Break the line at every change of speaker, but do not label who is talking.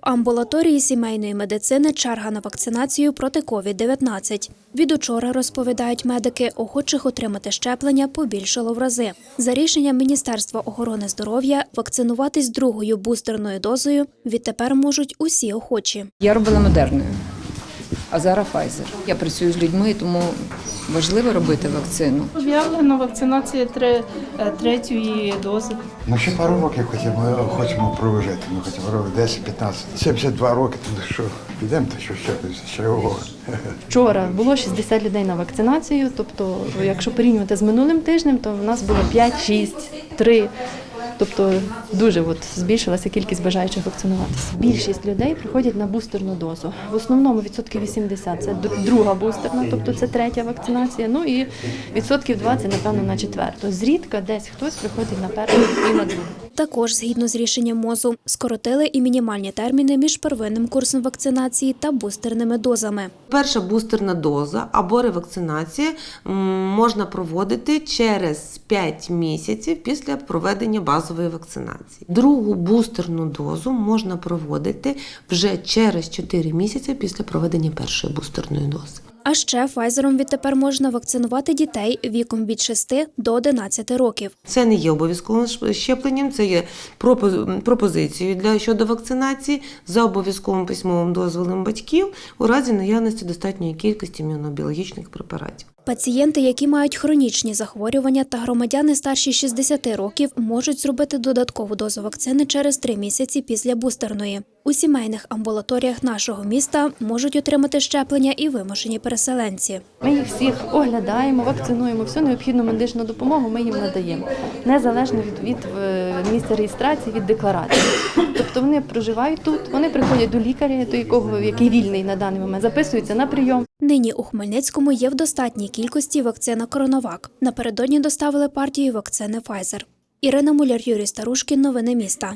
Амбулаторії сімейної медицини черга на вакцинацію проти COVID-19. Від учора, розповідають медики, охочих отримати щеплення побільшало в рази. За рішенням Міністерства охорони здоров'я вакцинуватись другою бустерною дозою відтепер можуть усі охочі.
Я робила модерною, а зараз Pfizer. Я працюю з людьми, тому важливо робити вакцину.
Об'явлена вакцинація три, е, третьої дози.
Ну, ще пару років хочемо, хочемо прожити. Ну, хочемо років 10, 15, 72 роки, то що підемо, то що ще, ще.
Вчора було 60 людей на вакцинацію. Тобто, якщо порівнювати з минулим тижнем, то в нас було 5, 6, 3. Тобто дуже от збільшилася кількість бажаючих вакцинуватися. Більшість людей приходять на бустерну дозу. В основному відсотки 80 – це друга бустерна, тобто це третя вакцинація. Ну і відсотків 20, напевно, на четверту. Зрідка десь хтось приходить на першу і на другу.
Також, згідно з рішенням МОЗу, скоротили і мінімальні терміни між первинним курсом вакцинації та бустерними дозами.
Перша бустерна доза або ревакцинація можна проводити через 5 місяців після проведення базової вакцинації. Другу бустерну дозу можна проводити вже через 4 місяці після проведення першої бустерної дози.
А ще Файзером відтепер можна вакцинувати дітей віком від 6 до 11 років.
Це не є обов'язковим щепленням, це є пропо- пропозицією для щодо вакцинації за обов'язковим письмовим дозволом батьків у разі наявності достатньої кількості імунобіологічних препаратів.
Пацієнти, які мають хронічні захворювання та громадяни старші 60 років, можуть зробити додаткову дозу вакцини через 3 місяці після бустерної. У сімейних амбулаторіях нашого міста можуть отримати щеплення і вимушені переселенці.
Ми їх всіх оглядаємо, вакцинуємо, всю необхідну медичну допомогу ми їм надаємо, незалежно від, від е, місця реєстрації, від декларації. Тобто вони проживають тут, вони приходять до лікаря, до якого який вільний на даний момент, записуються на прийом.
Нині у Хмельницькому є в достатній кількості вакцина Коронавак. Напередодні доставили партію вакцини Pfizer. Ірина Муляр, Юрій Старушкін. Новини міста.